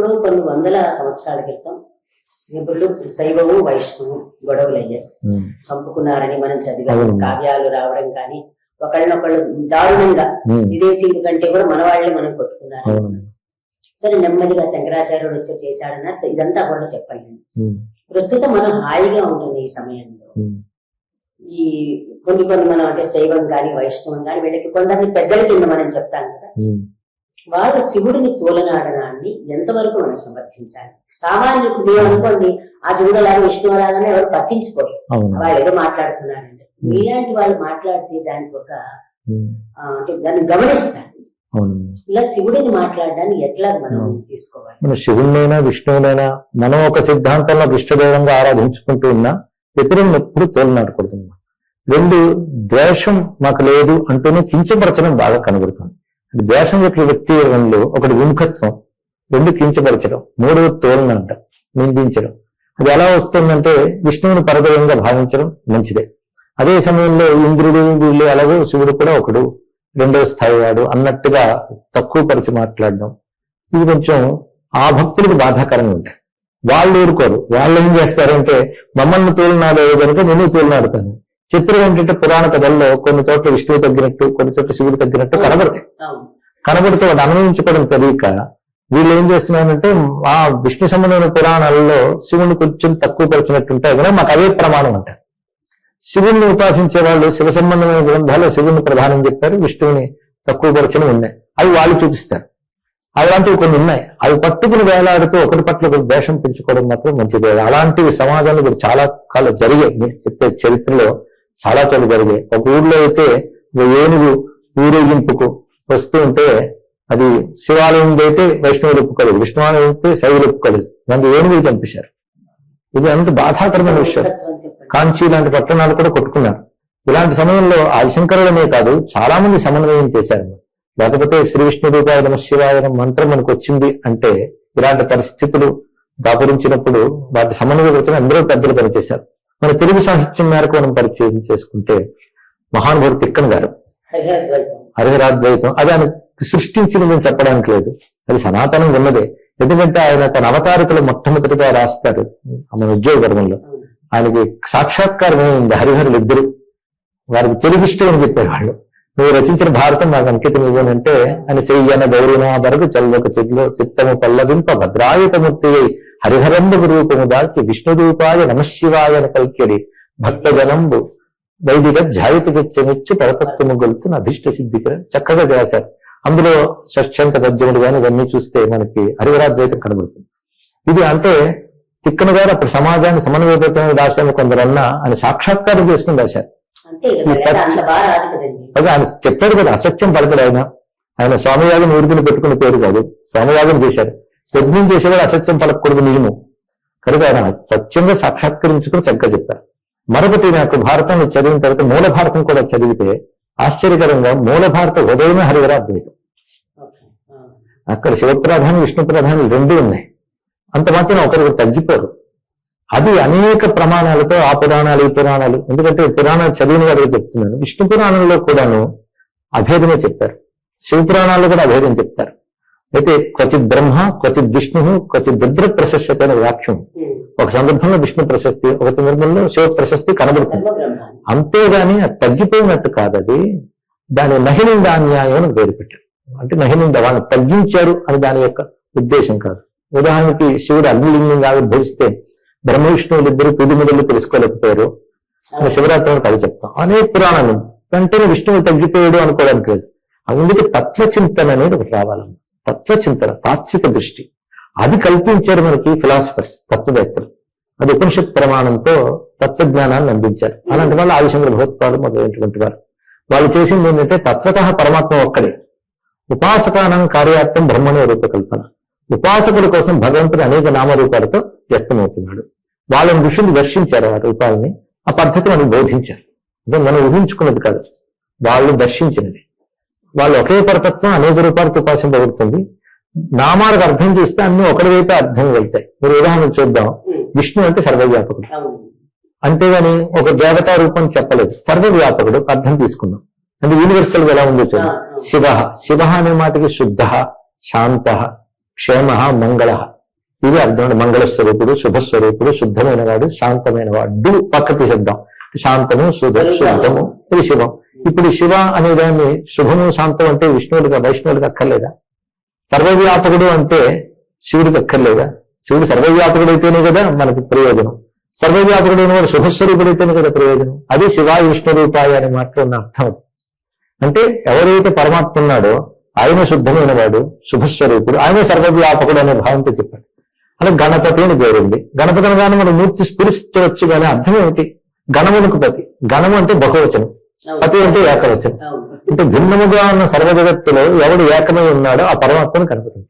ఎప్పుడో కొన్ని వందల సంవత్సరాల క్రితం శివుడు శైవము వైష్ణవు గొడవలయ్యాయి ఉమ్, చంపుకున్నారని మనం చదివాము. కావ్యాలు రావడం కానీ ఒకళ్ళనొకళ్ళు దారుణంగా విదేశీయుల కంటే కూడా మన వాళ్ళే మనం కొట్టుకున్నారు. సరే నెమ్మదిగా శంకరాచార్యుడు వచ్చి చేశాడన్నారు ఇదంతా కూడా చెప్పండి. ప్రస్తుతం మనం హాయిగా ఉంటుంది ఈ సమయంలో. ఈ కొన్ని కొన్ని మనం అంటే శైవం కానీ వైష్ణవం కానీ వీళ్ళకి కొందరిని పెద్దల కింద మనం చెప్తాం కదా. వాళ్ళు శివుడిని తోలనాడనాన్ని ఎంతవరకు మనం సమర్థించాలి? సామాన్యుడు మేము అనుకోండి ఆ శివుడు అలాగే విష్ణువు అలాగానే ఎవరు పట్టించుకోరు. వాళ్ళు ఏదో మాట్లాడుతున్నారంటే మీలాంటి వాళ్ళు మాట్లాడితే దానికి ఒక అంటే దాన్ని గమనిస్తారు. అవును. ఇలా శివుడిని మాట్లాడడాన్ని ఎట్లా మనం. తీసుకోవాలి? మన శివుణ్ణైనా విష్ణువునైనా మనం ఒక సిద్ధాంతంలో ఇష్టదైవంగా ఆరాధించుకుంటూ ఉన్నా ఇతరులను ఎప్పుడు తోలనాడకూడదు రెండు ద్వేషం మాకు లేదు అంటూనే కించపరచడం బాగా కనబడుతుంది. ద్వేషం యొక్క వ్యక్తీకరణలో ఒకటి విముఖత్వం రెండు కించపరచడం మూడవది తోలన అంట నిందించడం. అది ఎలా వస్తుందంటే విష్ణువుని పరదయంగా భావించడం మంచిదే. అదే సమయంలో ఇంద్రుడు వీళ్ళు ఎలాగో శివుడు కూడా ఒకడు రెండవ స్థాయి వాడు అన్నట్టుగా తక్కువ పరిచి మాట్లాడడం. ఇది కొంచెం ఆ భక్తులకు బాధాకరంగా ఉంటాయి. వాళ్ళు ఊరుకోరు. వాళ్ళు ఏం చేస్తారంటే మమ్మల్ని తోలినాడే కనుక నేను తోలినాడుతాను చిత్రం ఏంటంటే పురాణ కథల్లో కొన్ని చోట్ల విష్ణువు తగ్గినట్టు కొన్ని చోట్ల శివుడు తగ్గినట్టు కనబడతాయి. కనబడితే వాడు అన్వయించుకోవడం తెలియక వీళ్ళు ఏం చేస్తున్నారంటే ఆ విష్ణు సంబంధమైన పురాణాలలో శివుని కొంచెం తక్కువ పరిచినట్టు ఉంటాయి కనుక మాకు అవే ప్రమాణం అంటారు. శివుణ్ణి ఉపాసించే వాళ్ళు శివ సంబంధమైన గ్రంథాలు శివుని ప్రధానం చెప్పారు విష్ణువుని తక్కువ పరిచయం ఉన్నాయి. అవి వాళ్ళు చూపిస్తారు. అలాంటివి కొన్ని ఉన్నాయి. అవి పట్టుకుని వేలాడుతూ ఒకటి పట్ల ఒకటి ద్వేషం పెంచుకోవడం మాత్రం మంచిది. కాదు. అలాంటివి సమాజంలో ఇప్పుడు చాలా కాలం జరిగాయి. చెప్పే చరిత్రలో చాలా చోట్ల జరిగాయి. ఒక ఊర్లో అయితే ఒక ఏనుగు ఊరేగింపుకు వస్తూ ఉంటే అది శివాలయం అయితే వైష్ణవులు ఒప్పుకోలేదు. విష్ణువాలయం అయితే శైవులు ఒప్పుకోలేదు. దానికి ఏనుగులు చంపేశారు. ఇది అంత బాధాకరమైన విషయం. కాంచీ లాంటి పట్టణాలు కూడా కొట్టుకున్నారు. ఇలాంటి సమయంలో ఆదిశంకరులనే కాదు చాలా మంది సమన్వయం చేశారు. లేకపోతే శ్రీ విష్ణు రూపాయ నమ శివాయ మంత్రం మనకు వచ్చింది అంటే ఇలాంటి పరిస్థితులు దాపురించినప్పుడు వాటి సమన్వయపరిచిన అందరూ పెద్దలు పనిచేశారు. మన తెలుగు సాహిత్యం మేరకు మనం పరిచయం చేసుకుంటే మహానుభావుడు తిక్కన్ గారు. హరిహరాద్వైతం. అది ఆయన సృష్టించిన నేను చెప్పడానికి లేదు. అది సనాతనం ఉన్నదే. ఎందుకంటే ఆయన తన అవతారికలు మొట్టమొదటిగా రాస్తారు మన ఉద్యోగ ధర్మంలో. ఆయనకి సాక్షాత్కారం ఉంది హరిహరులు ఇద్దరు. వారికి తెలుగు ఇష్టం అని చెప్పారు వాళ్ళు నువ్వు రచించిన భారతం నాకు అంకితం ఇవ్వనంటే అని చెయ్యన గౌరవ వరకు చల్లక చెట్లు చిత్తము పల్లవింప భద్రాయుతమూర్తి హరిహరంబు రూపము దాల్చి విష్ణురూపాయ నమశివాయ కల్క్యడి భక్తజనంబు వైదిక జాయితగిచ్చమిచ్చి పరతత్వము గొలుతున్న అభిష్ట సిద్ధికి చక్కగా చేశారు అందులో షష్ఠంత పద్యములు కానీ ఇవన్నీ చూస్తే మనకి హరివరాద్వైతం కనబడుతుంది. ఇది అంటే తిక్కన గారు అప్పుడు సమాజాన్ని సమన్వయపరచడానికి రాశాను కొందరు అన్నా ఆయన సాక్షాత్కారం చేసుకుని రాశారు ఆయన చెప్పాడు కదా అసత్యం పలకడు ఆయన. ఆయన స్వామియాగం ఊరుకుని పెట్టుకున్న పేరు కాదు స్వామియాగం చేశారు. యజ్ఞం చేసేవాడు అసత్యం పలకూడదు నియమం కనుక ఆయన సత్యంగా సాక్షాత్కరించుకుని చక్కగా చెప్పారు. మరొకటి నాకు భారతం చదివిన తర్వాత మూల భారతం కూడా చదివితే ఆశ్చర్యకరంగా మూల భారత ఉదయమే హరివరాద్వైతం ఓకే. ఆ. అక్కడ శివప్రధాని విష్ణు ప్రధాని రెండు ఉన్నాయి. అంత మాత్రం ఒకరికి తగ్గిపోరు. అది అనేక ప్రమాణాలతో ఆ పురాణాలు ఈ పురాణాలు. ఎందుకంటే పురాణాలు చదివిన వారికి చెప్తున్నాను విష్ణు పురాణంలో కూడాను అభేదమే చెప్పారు. శివ పురాణాల్లో కూడా అభేదం చెప్తారు. అయితే క్వచిత్ బ్రహ్మ క్వచిత్ విష్ణు క్వచిత్ రుద్ర ప్రశస్తి అనే వాక్యం. ఒక సందర్భంలో విష్ణు ప్రశస్తి ఒక సందర్భంలో శివ ప్రశస్తి కనబడుతుంది. అంతేగాని అది తగ్గిపోయినట్టు కాదు అది దాని నహినిందాన్యాయం అని పేరు పెట్టారు. అంటే నహినింద వాళ్ళని తగ్గించారు అని దాని యొక్క ఉద్దేశం కాదు. ఉదాహరణకి శివుడు అగ్నిలింగంగా ఆవిర్భవిస్తే బ్రహ్మ విష్ణువులు ఇద్దరు తుది మొదలు తెలుసుకోలేకపోయారు. మన శివరాత్రి అది చెప్తాం. అనేక పురాణాలు. వెంటనే విష్ణువు తగ్గిపోయాడు అనుకోవడానికి లేదు. అందుకే తత్వచింతన అనేది ఒకటి రావాలన్న తత్వచింతన తాత్విక దృష్టి. అది కల్పించారు మనకి ఫిలాసఫర్స్ తత్వవేత్తలు. అది ఉపనిషత్ ప్రమాణంతో తత్వజ్ఞానాన్ని అందించారు. అలాంటి వాళ్ళు ఆదిశంకర భగవత్పాలు మొదలైనటువంటి వారు. వాళ్ళు చేసింది ఏంటంటే తత్వత పరమాత్మ ఒక్కడే. ఉపాసకానం కార్యార్థం బ్రహ్మనే రూపకల్పన. ఉపాసకుల కోసం భగవంతుడు అనేక నామరూపాలతో వ్యక్తమవుతున్నాడు. వాళ్ళని ఋషులు దర్శించారు ఆ రూపాలని. ఆ పద్ధతి మనకు బోధించారు. అంటే మనం ఊహించుకున్నది కాదు. వాళ్ళు దర్శించినది. వాళ్ళు ఒకే పరతత్వం అనేక రూపాలతో ఉపాసింపబడుతుంది నామాలకు అర్థం చేస్తే అన్ని ఒకటి వైపే అర్థం వెళ్తాయి. మీరు ఉదాహరణ చూద్దాం. విష్ణు అంటే సర్వవ్యాపకుడు. అంతేగాని ఒక దేవతా రూపం చెప్పలేదు. సర్వవ్యాపకుడు అర్థం తీసుకున్నాం. అంటే యూనివర్సల్ ఎలా ఉందో చూడండి. శివ. శివ అనే మాటకి శుద్ధ శాంత క్షేమ మంగళ. ఇది అర్థం మంగళ స్వరూపుడు శుభ స్వరూపుడు శుద్ధమైన వాడు శాంతమైన వాడు. పక్క తీసేద్దాం. శాంతము శుభ శుద్ధము ఇది శివం. ఇప్పుడు శివ అనే దాన్ని శుభము శాంతం అంటే విష్ణువుడిగా వైష్ణవుడికి అక్కర్లేదా? సర్వవ్యాపకుడు అంటే శివుడికి అక్కర్లేదా? శివుడు సర్వవ్యాపకుడు అయితేనే కదా మనకి ప్రయోజనం. సర్వవ్యాపకుడు అయిన వాడు శుభస్వరూపుడు అయితేనే కదా ప్రయోజనం. అది శివాయ విష్ణు రూపాయ అనే మాటలో ఉన్న అర్థం అంటే ఎవరైతే పరమాత్మ ఉన్నాడో ఆయన శుద్ధమైన వాడు శుభస్వరూపుడు ఆయనే సర్వవ్యాపకుడు అనే భావంతో చెప్పాడు. అలా గణపతి అని పేరుంది గణపతి అనగానే మనం మూర్తి స్ఫురిస్తవచ్చు కానీ అర్థం ఏమిటి? గణమునకు పతి గణము అంటే బహువచనం. పతి అంటే ఏకవచనం అంటే భిన్నముగా ఉన్న సర్వ జగత్తులో ఎవడు ఏకమై ఉన్నాడో ఆ పరమాత్మను కనపడుతుంది.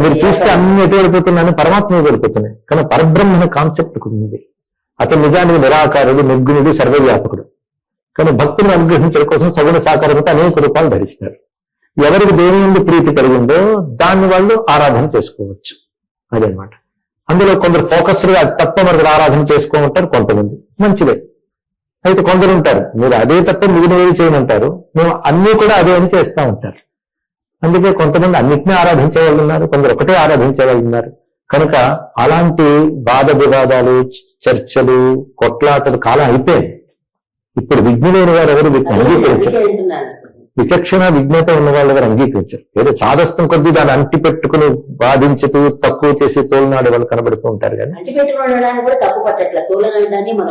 మీరు. చూస్తే అన్ని ఎటు వెళ్ళిపోతున్నాయని పరమాత్మ వెళ్ళిపోతున్నాయి. కానీ పరబ్రహ్మణ కాన్సెప్ట్ ఉంది అతను నిజానికి నిరాకారుడు నిర్గుణుడు సర్వవ్యాపకుడు. కానీ భక్తులను అనుగ్రహించడం కోసం సగుణ సాకారంతో అనేక రూపాలు ధరిస్తారు. ఎవరికి దేని నుండి ప్రీతి కలిగిందో దాన్ని వాళ్ళు ఆరాధన చేసుకోవచ్చు. అదనమాట అందులో కొందరు ఫోకస్డ్గా అది తప్ప మరొకరు ఆరాధన చేసుకోమంటారు కొంతమంది. మంచిదే. అయితే కొందరు ఉంటారు మీరు అదే తప్ప మిగిలినవి చేయమంటారు మేము అన్ని కూడా అదే అని చేస్తా ఉంటారు. అందుకే కొంతమంది అన్నిటినీ ఆరాధించే వాళ్ళు ఉన్నారు కొందరు ఒకటే ఆరాధించే వాళ్ళు ఉన్నారు. కనుక అలాంటి వాద వివాదాలు చర్చలు కొట్లాటలు కాలం అయిపోయాయి ఇప్పుడు విజ్ఞులైన వారు ఎవరు అదే అంగీకరించారు. విచక్షణ విజ్ఞత ఉన్న వాళ్ళు ఎవరు అంగీకరించారు. ఏదో చాదస్తం కొద్దీ దాన్ని అంటి పెట్టుకుని బాధించుతూ తక్కువ చేసి తోలునాడే వాళ్ళు కనబడుతూ ఉంటారు కానీ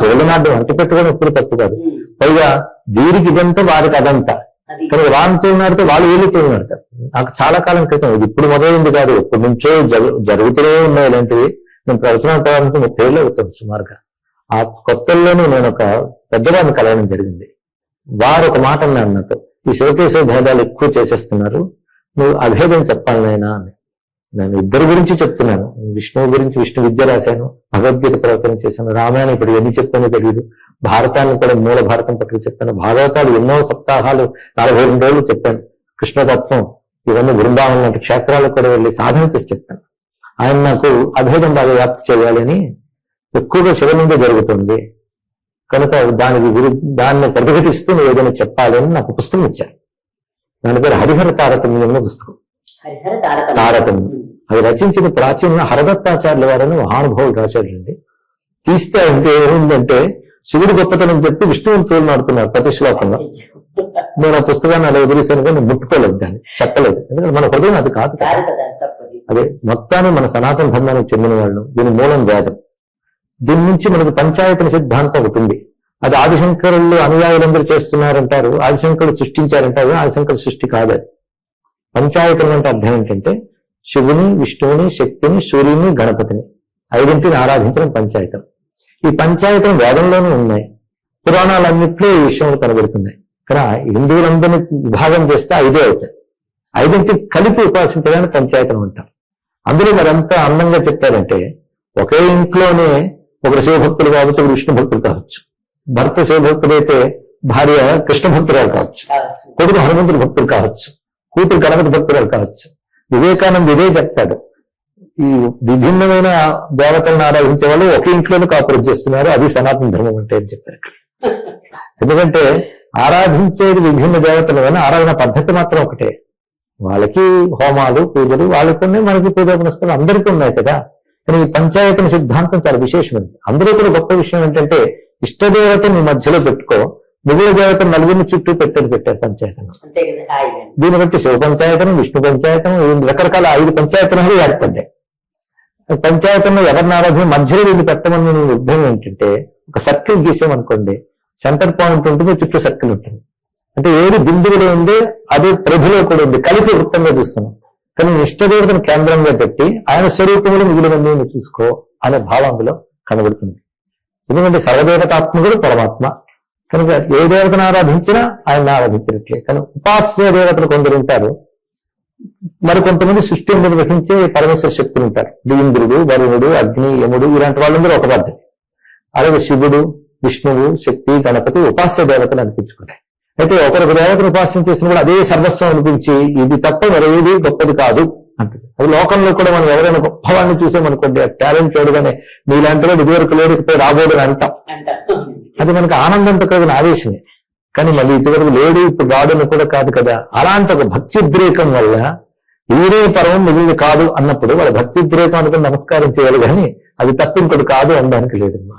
తోలునాడు అంటి పెట్టుకోవడం ఎప్పుడు తప్పు కాదు. పైగా వీరికి ఇదంతా వారికి అదంతా. అది. కానీ వాళ్ళు తోలినాడితే వాళ్ళు వీళ్ళు తోలినాడతారు నాకు చాలా కాలం క్రితం ఇది ఇప్పుడు మొదలైంది కాదు. ఎప్పటి నుంచో జరు- జరుగుతూనే ఉన్నాయి ఇలాంటివి. నేను ప్రవచనం పోవాలంటే ముప్పై ఏళ్ళు అవుతుంది సుమారుగా. ఆ కొత్తల్లోనే నేను ఒక పెద్దవాడిని కలవడం జరిగింది. వారు ఒక మాట అన్నారు నాతో. ఈ శివకేశవ భేదాలు ఎక్కువ చేసేస్తున్నారు. నువ్వు అభేదం చెప్పాలి నాయనా అని. నేను ఇద్దరి గురించి చెప్తున్నాను. విష్ణువు గురించి విష్ణు విద్య రాశాను. భగవద్గీత ప్రవర్తన చేశాను. రామాయణం ఇప్పుడు ఎన్ని చెప్పానో తెలియదు భారతాన్ని కూడా మూల భారతం పట్టుకు చెప్పాను. భాగవతాలు ఎన్నో సప్తాహాలు నలభై రెండు రోజులు చెప్పాను. కృష్ణతత్వం ఇవన్నీ బృందావనం లాంటి క్షేత్రాలకు కూడా వెళ్ళి సాధన చేసి చెప్పాను. ఆయన నాకు అభేదం బాగా వ్యాప్తి చేయాలని ఎక్కువగా శివలింగ జరుగుతుంది. కనుక దానికి విరు దాన్ని ప్రతిఘటిస్తూ నువ్వు ఏదైనా చెప్పాలి అని నాకు పుస్తకం ఇచ్చారు. దాని పేరు హరిహర తారతమ్యం అనే పుస్తకం. తారతమ్యం అది రచించిన ప్రాచీన హరదత్తాచార్యుల వారని మహానుభావుడు రాశాడండి. తీస్తే అంటే ఏముందంటే శివుడు గొప్పతనం చెప్తే విష్ణువుని తోలునాడుతున్నారు ప్రతి శ్లోకంలో. నేను ఆ పుస్తకాన్ని అలా వదిలేశాను కానీ ముట్టుకోలేదు దాన్ని చెప్పలేదు. ఎందుకంటే మన హృదయం అది కాదు అదే మొత్తాన్ని మన సనాతన ధర్మానికి చెందిన వాళ్ళు దీని మూలం వేదం. దీని నుంచి మనకు పంచాయతన సిద్ధాంతం ఒకటి ఉంది. అది ఆదిశంకరులు అనుయాయులందరూ చేస్తున్నారంటారు ఆదిశంకరుడు సృష్టించారంటారు ఆదిశంకరుడు సృష్టి కాదు అది. పంచాయతీలు అంటే అర్థం ఏంటంటే శివుని విష్ణువుని శక్తిని సూర్యుని గణపతిని ఐదింటిని ఆరాధించడం పంచాయతం. ఈ పంచాయతం వేదంలోనే ఉన్నాయి. పురాణాలన్నింటిలో ఈ విషయంలో కనబడుతున్నాయి. ఇక్కడ హిందువులందరినీ విభాగం చేస్తే ఐదే అవుతాయి. ఐదింటి కలిపి ఉపాసించడానికి పంచాయతం అంటారు. అందులో మరి అందంగా చెప్పారంటే ఒకే ఇంట్లోనే ఒకరు శివభక్తులు కావచ్చు ఒకరు విష్ణు భక్తులు కావచ్చు. భర్త శివభక్తుడైతే భార్య కృష్ణ భక్తురాలు కావచ్చు. కొడుకు హనుమంతుడు భక్తులు కావచ్చు. కూతురు గణపతి భక్తురాలు కావచ్చు. వివేకానంద ఇదే చెప్తాడు. ఈ విభిన్నమైన దేవతలను ఆరాధించే వాళ్ళు ఒకే ఇంట్లోనే కాపురం చేస్తున్నారు. అది సనాతన ధర్మం అంటే అని చెప్పారు. ఎందుకంటే ఆరాధించేది విభిన్న దేవతలు కానీ ఆరాధన పద్ధతి మాత్రం ఒకటే. వాళ్ళకి హోమాలు పూజలు వాళ్ళకి ఉన్నాయి మనకి పూజా పునస్కారాలు అందరికీ ఉన్నాయి కదా. కానీ ఈ పంచాయతన సిద్ధాంతం చాలా విశేషమైనది. అందరూ కూడా గొప్ప విషయం ఏంటంటే ఇష్టదేవతని మధ్యలో పెట్టుకో మిగిలిన దేవత నలుగురిని చుట్టూ పెట్టారు పెట్టారు పంచాయతనం. దీన్ని బట్టి శివ పంచాయతనం విష్ణు పంచాయతం రకరకాల ఐదు పంచాయతనాలు ఏర్పడ్డాయి. పంచాయతంలో ఎవరిని ఆరాధన మధ్యలో వీళ్ళు పెట్టమని ఉద్దేశం ఏంటంటే ఒక సర్కిల్ గీసామనుకోండి సెంటర్ పాయింట్ ఉంటుంది చుట్టూ సర్కిల్ ఉంటుంది. అంటే ఏది బిందువులో ఉంది అదే ప్రధిలో కూడా ఉంది. కలిపి వృత్తంగా చూస్తున్నాం కానీ ఇష్టదేవతను కేంద్రంగా పెట్టి ఆయన స్వరూపంలో మిగిలిన చూసుకో అనే భావం అందులో కనబడుతుంది. ఎందుకంటే సర్వదేవతాత్మకుడు పరమాత్మ. కనుక ఏ దేవతను ఆరాధించినా ఆయన ఆరాధించినట్లే. కానీ ఉపాస్య దేవతలు కొందరు ఉంటారు. మరి కొంతమంది సృష్టి నిర్వహించే పరమేశ్వర శక్తులు ఉంటారు. ఇంద్రుడు వరుణుడు అగ్ని యముడు ఇలాంటి వాళ్ళందరూ ఒక పద్ధతి అలాగే శివుడు విష్ణువు శక్తి గణపతి ఉపాస్య దేవతలు అనిపించుకుంటాయి. అయితే ఒకరికి దేవతను ఉపాసన చేసిన కూడా అదే సర్వస్వం అనిపించి ఇది తప్ప మరేది గొప్పది కాదు అంటుంది. అది లోకంలో కూడా మనం ఎవరైనా గొప్పవాడిని చూసామనుకోండి టాలెంట్ చూడగానే నీలాంటి వాడు ఇదివరకు లేడిపోయి రాబోదని అంటాం. అంట. అది మనకు ఆనందంతో కలిగిన ఆవేశమే. కానీ మళ్ళీ ఇదివరకు లేడు ఇప్పుడు రాడని కూడా కాదు కదా. అలాంటి ఒక భక్త్యుద్రేకం వల్ల ఈరే పరమం మిగిలింది కాదు అన్నప్పుడు వాళ్ళ భక్తి ఉద్రేకం అనుకుని నమస్కారం చేయాలి కానీ అది తప్ప ఇంకోటి కాదు అనడానికి లేదమ్మా.